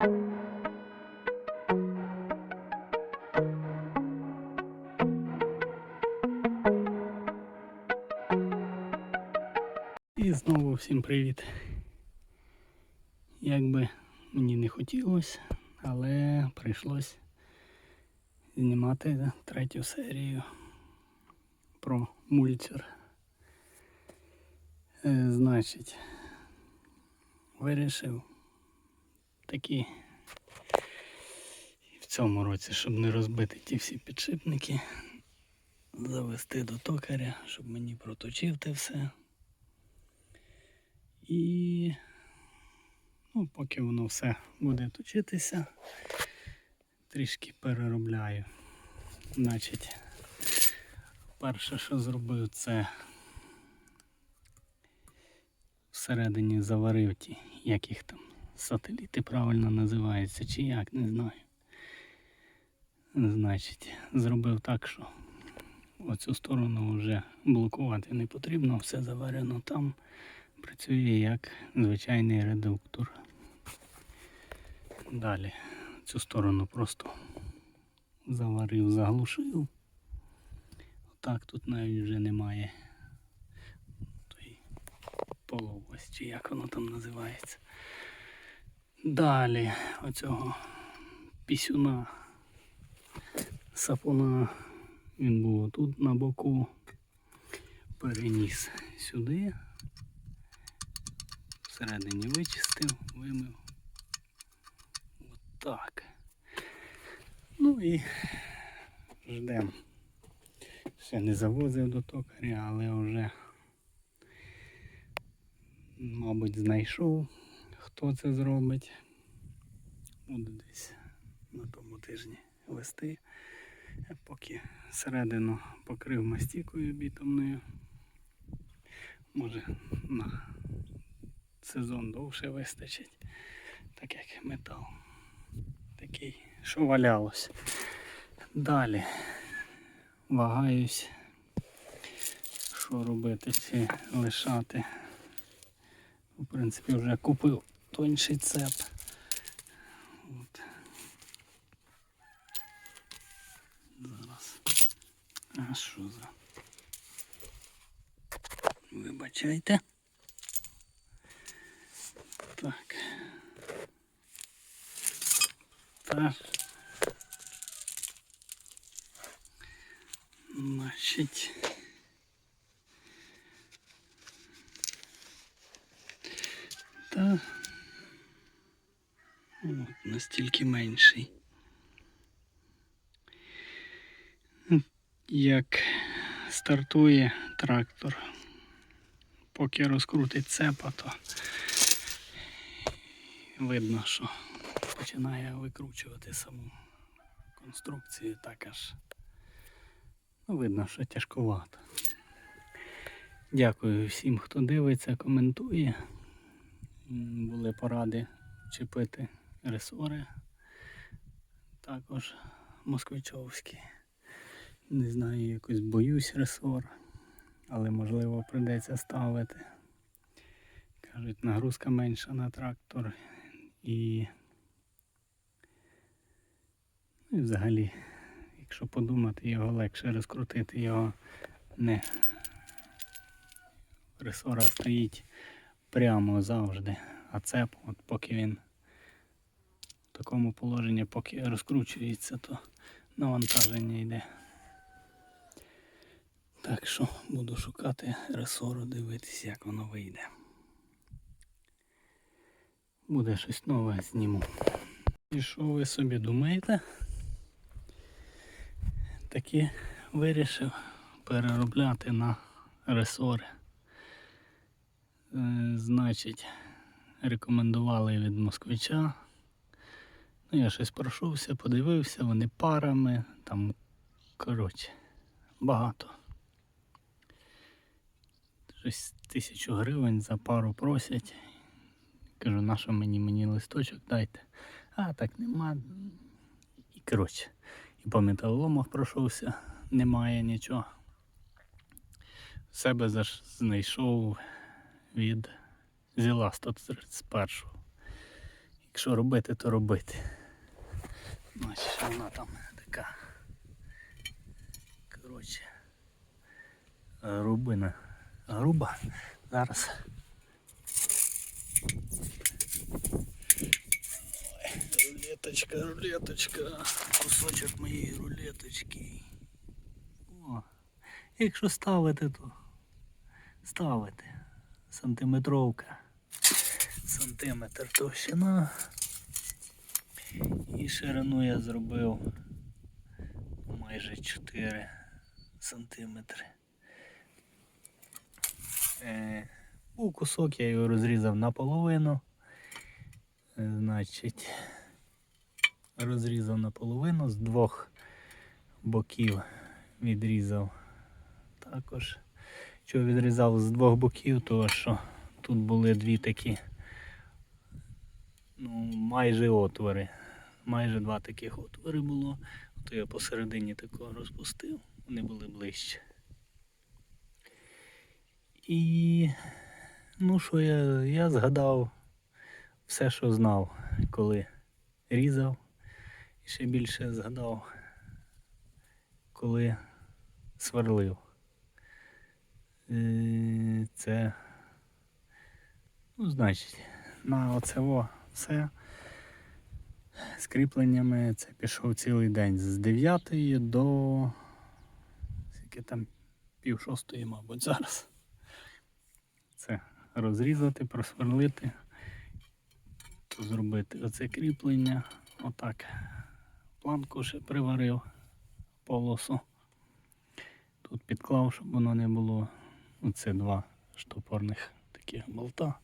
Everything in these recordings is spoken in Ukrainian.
І знову всім привіт. Як би мені не хотілося, але прийшлось знімати третю серію про мульчер. Значить, вирішив такі в цьому році, щоб не розбити ті всі підшипники, завести до токаря, щоб мені проточив те все. І ну, поки воно все буде точитися, трішки переробляю. Значить, перше, що зробив, це всередині заварив ті, як їх там сателіти правильно називаються, чи як, не знаю. Значить, зробив так, що оцю сторону вже блокувати не потрібно, все заварено там працює як звичайний редуктор. Далі цю сторону просто заварив, заглушив. Отак тут навіть вже немає тої половості, як воно там називається. Далі оцього пісюна сапуна, він був тут на боку, переніс сюди всередині вичистив, вимив. Отак. Ну і ждемо. Ще не завозив до токаря, але вже, мабуть, знайшов, хто це зробить. Буду десь на тому тижні вести. Поки середину покрив мастікою бітумною. Може на сезон довше вистачить, так як метал. Такий, що валялось. Далі вагаюсь, що робити, чи лишати. В принципі, вже купив тонший цеп. От. Зараз. А що за? Вибачайте. Так. Так. Значить. Та настільки менший. Як стартує трактор, поки розкрутить цепа, то видно, що починає викручувати саму конструкцію так аж. Ну, видно, що тяжковато. Дякую всім, хто дивиться, коментує. Були поради чіпити ресори. Також москвичовські. Не знаю, якось боюсь ресор, але можливо прийдеться ставити. Кажуть, нагрузка менша на трактор і, ну, і взагалі, якщо подумати, його легше розкрутити, його не ресора стоїть прямо завжди. А цеп, от поки він такому положенні, поки розкручується, то навантаження йде. Так що буду шукати ресору, дивитися, як воно вийде. Буде щось нове зніму. І що ви собі думаєте? Таки вирішив переробляти на ресори. Е, Значить, рекомендували від москвича. Ну, я щось пройшовся, подивився, вони парами, там, коротше, багато. Щось тисячу гривень за пару просять. Кажу, на що мені мені листочок дайте. А так нема. І коротше, і по металоломах пройшовся, немає нічого. Себе заш знайшов від зіла 131. Якщо робити, то робити. Що вона там така. Коротше. Рубина. Груба. Зараз. Рулеточка, рулеточка. Кусочок моєї рулеточки. О. Якщо ставити, то ставити. Сантиметровка. Сантиметр товщина. І ширину я зробив майже 4 сантиметри. Е, був кусок, я його розрізав наполовину. Е, Значить, розрізав наполовину з двох боків відрізав також. Чого відрізав з двох боків, тому що тут були дві такі ну, майже отвори. Майже два таких отвори було. То я посередині такого розпустив, вони були ближче. І ну що я, я згадав все, що знав, коли різав. І ще більше згадав, коли сверлив. Е, Це, ну, значить, на оцево все з кріпленнями це пішов цілий день з 9 до скільки там пів шостої, мабуть, зараз. Це розрізати, просверлити, зробити оце кріплення. Отак. Планку ще приварив полосу. Тут підклав, щоб воно не було. Оце два штопорних таких болта,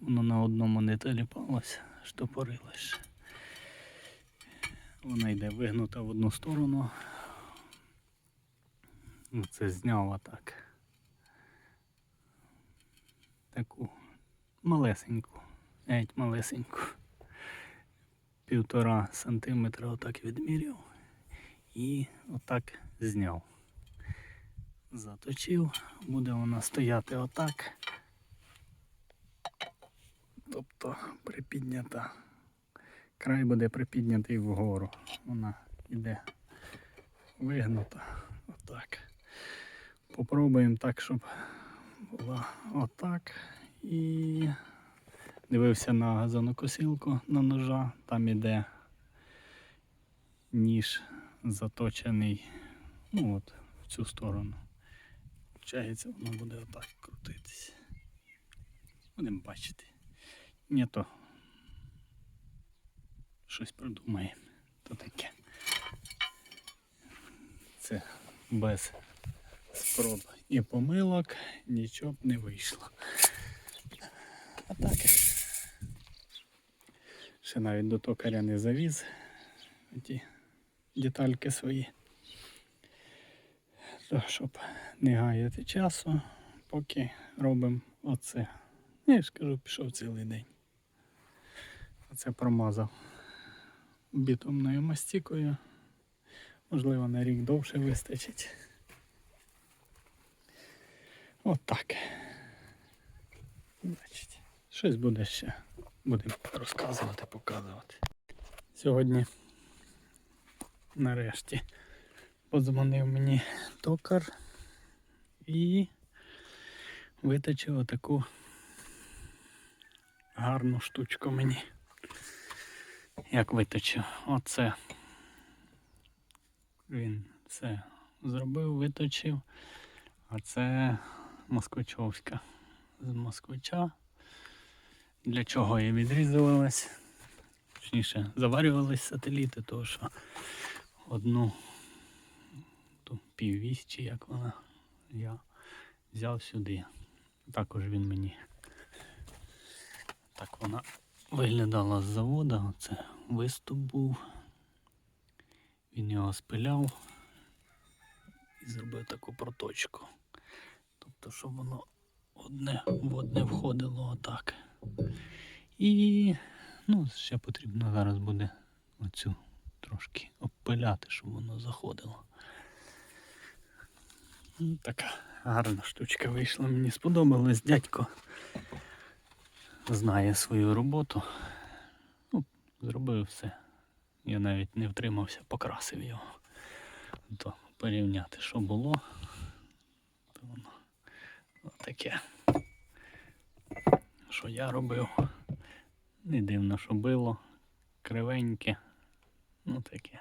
воно на одному не теліпалося, штопорилося. Вона йде вигнута в одну сторону. Це зняв отак. Таку малесеньку, геть малесеньку. Півтора сантиметра отак відміряв і отак зняв. Заточив, буде вона стояти отак. Тобто припіднята. Край буде припіднятий вгору. Вона йде вигнута. Отак. Попробуємо так, щоб була отак. І дивився на газонокосілку на ножа. Там іде ніж заточений ну от, в цю сторону. Получається, воно буде отак крутитись. Будемо бачити. Ні, то щось придумаємо. То таке. Це без спроб і помилок нічого б не вийшло. А так. Ще навіть до токаря не завіз ті детальки свої. То, щоб не гаяти часу, поки робимо оце. Я ж кажу, пішов цілий день. Оце промазав бітумною мастікою. Можливо, на рік довше вистачить. Отак. Бачите, щось буде ще. Будемо розказувати, показувати. Сьогодні нарешті подзвонив мені токар і виточив отаку гарну штучку мені. Як виточив? Оце. Він все зробив, виточив. А це москвичовська з москвича. Для чого і відрізувалась. Точніше, заварювались сателіти, тому що одну ту піввісь, чи як вона, я взяв сюди. Також він мені. Так вона виглядала з заводу, оце виступ був. Він його спиляв і зробив таку проточку. Тобто, щоб воно одне в одне входило отак. І ну, ще потрібно зараз буде оцю трошки обпиляти, щоб воно заходило. Така гарна штучка вийшла, мені сподобалась. Дядько знає свою роботу. Ну, Зробив все. Я навіть не втримався, покрасив його. То порівняти, що було, то воно таке. Що я робив. Не дивно, що було. Кривеньке. Ну таке.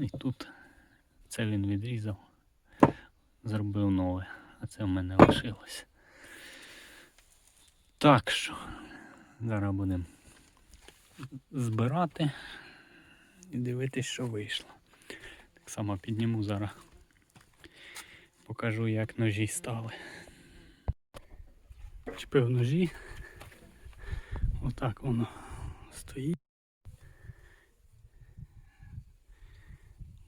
І тут це він відрізав, зробив нове, а це в мене лишилось. Так що, зараз будемо збирати і дивитись, що вийшло. Так само підніму зараз. Покажу, як ножі стали. Чепив ножі. Отак воно стоїть.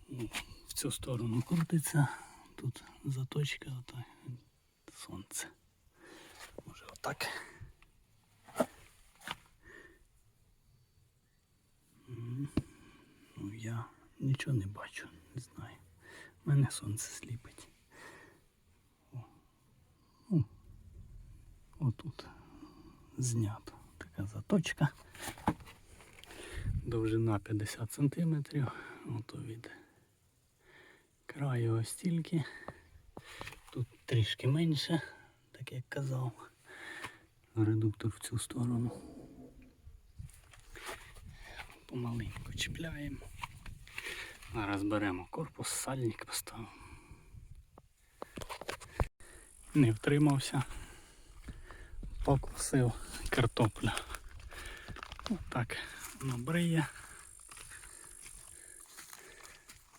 Ну, В цю сторону крутиться. Тут заточка, отак. Сонце. Може отак. М, Ну, я нічого не бачу, не знаю. Мене сонце сліпить. О. О. Отут знято така заточка. Довжина 50 см. Ото від краю ось стільки. Тут трішки менше, так як казав. Редуктор в цю сторону. Помаленьку чіпляємо. Зараз беремо корпус, сальник поставимо. Не втримався. Покусив картоплю. Отак воно бриє.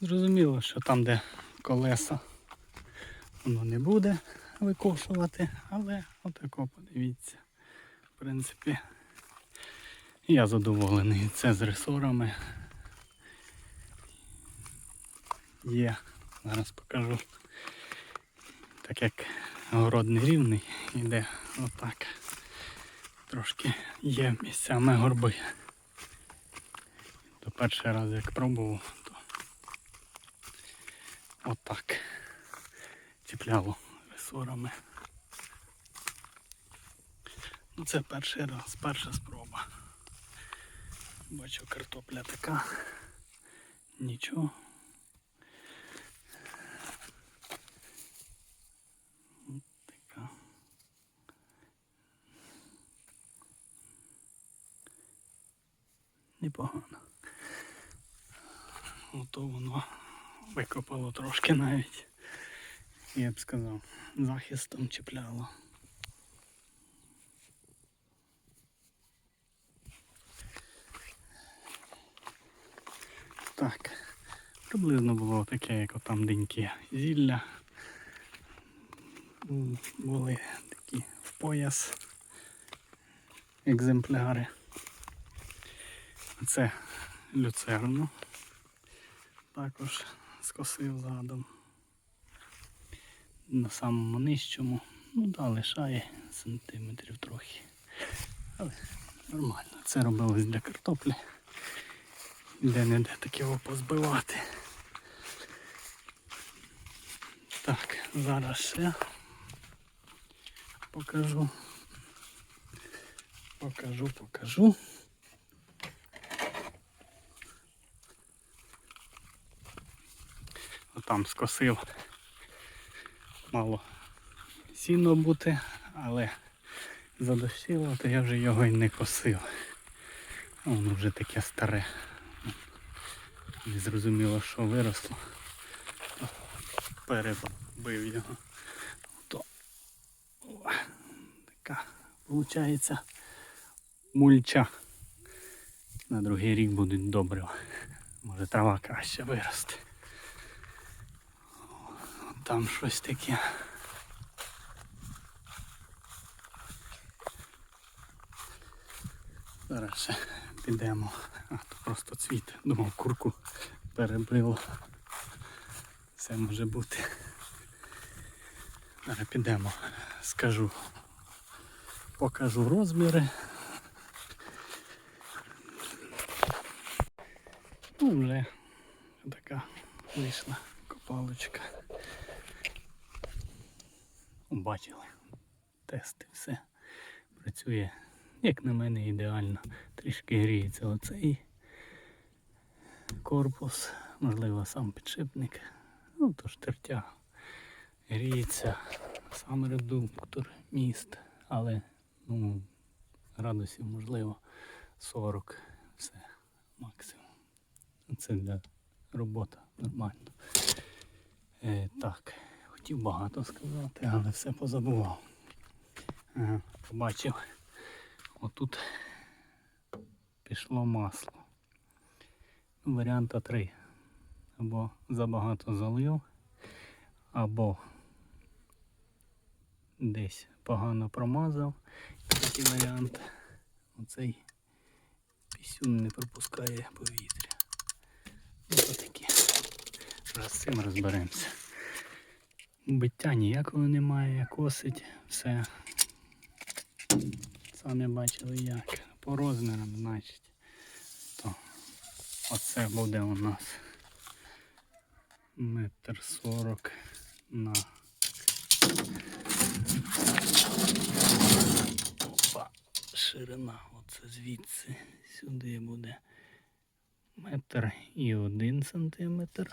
Зрозуміло, що там, де колеса, воно не буде викошувати, але отако подивіться. В принципі, я задоволений. Це з ресорами. Є. Зараз покажу. Так як город рівний, йде отак. Трошки є місцями горби. То перший раз як пробував, то отак чіпляло ресорами. Ну це перший раз, перша спроба. Бачу картопля така. Нічого. Непогано. Ото воно викопало трошки навіть. Я б сказав, захистом чіпляло. Так, приблизно було таке, як отам деньки зілля. Були такі в пояс екземпляри. Це люцерну. Також скосив задом. На самому нижчому. Ну да, лишає сантиметрів трохи. Але нормально. Це робилось для картоплі. Де не де таке його позбивати. Так, зараз ще покажу. Покажу, покажу. Отам скосив. Мало сіно бути, але задощило, то я вже його й не косив. Воно вже таке старе. Не зрозуміло, що виросло. Перебив його. То така виходить мульча. На другий рік будуть добре. Може трава краще виросте. Там щось таке. Зараз ще підемо. А, то просто цвіт. Думав, курку перебило. Все може бути. Зараз підемо. Скажу. Покажу розміри. Ну, вже така вийшла копалочка. Бачили. Тести, все. Працює як на мене, ідеально. Трішки гріється оцей корпус, можливо, сам підшипник. Ну, то ж тертя. Гріється сам редуктор міст, але ну, градусів можливо 40. Все, максимум. Це для роботи нормально. Е, так, хотів багато сказати, але все позабував. Ага, побачив. Отут пішло масло. Ну, Варіанта три. Або забагато залив, або десь погано промазав. Третій варіант. Оцей пісюн не пропускає повітря. Ну, то таке. Зараз з цим розберемося. Биття ніякого немає, косить, все. Самі бачили як. По розмірам, значить, то оце буде у нас метр сорок на Опа, ширина, оце звідси сюди буде метр і один сантиметр.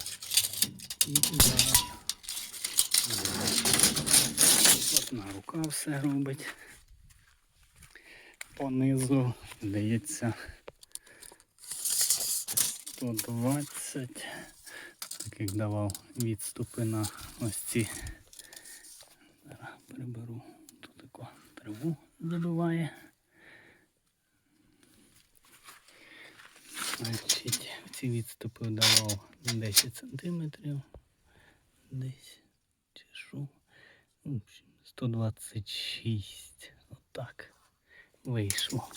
І зараз одна рука все робить. Понизу, здається, 120. Так як давав відступи на ось ці. Зараз приберу тут таку траву забиває. Значить, ці відступи давав 10 сантиметрів. Десь чи. Ну, в общем, 126. Отак вийшло.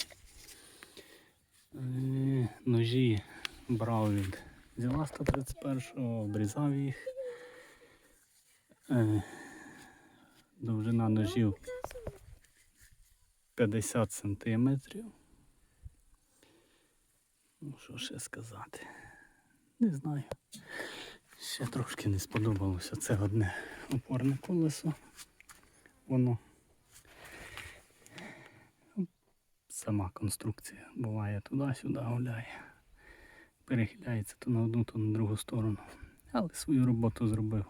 Е, Ножі брав від взяла 131-го, обрізав їх. Е, Довжина ножів 50 сантиметрів. Ну, що ще сказати? Не знаю. Ще трошки не сподобалося це одне опорне колесо. Воно сама конструкція буває туди-сюди гуляє. Перехиляється то на одну, то на другу сторону. Але свою роботу зробив.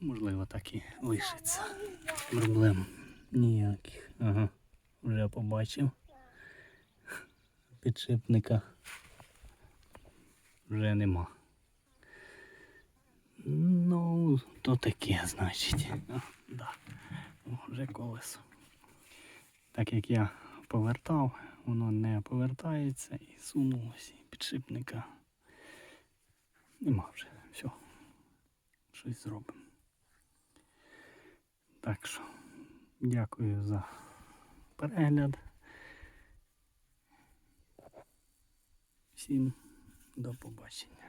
Можливо, так і лишиться. Проблем ніяких. Ага, вже побачив. Підшипника вже нема. Ну, то таке, значить. Да. Вже колесо. Так як я повертав, воно не повертається і сунулося, і підшипника. Нема вже. Все. Щось зробимо. Так що, дякую за перегляд. Всім до побачення.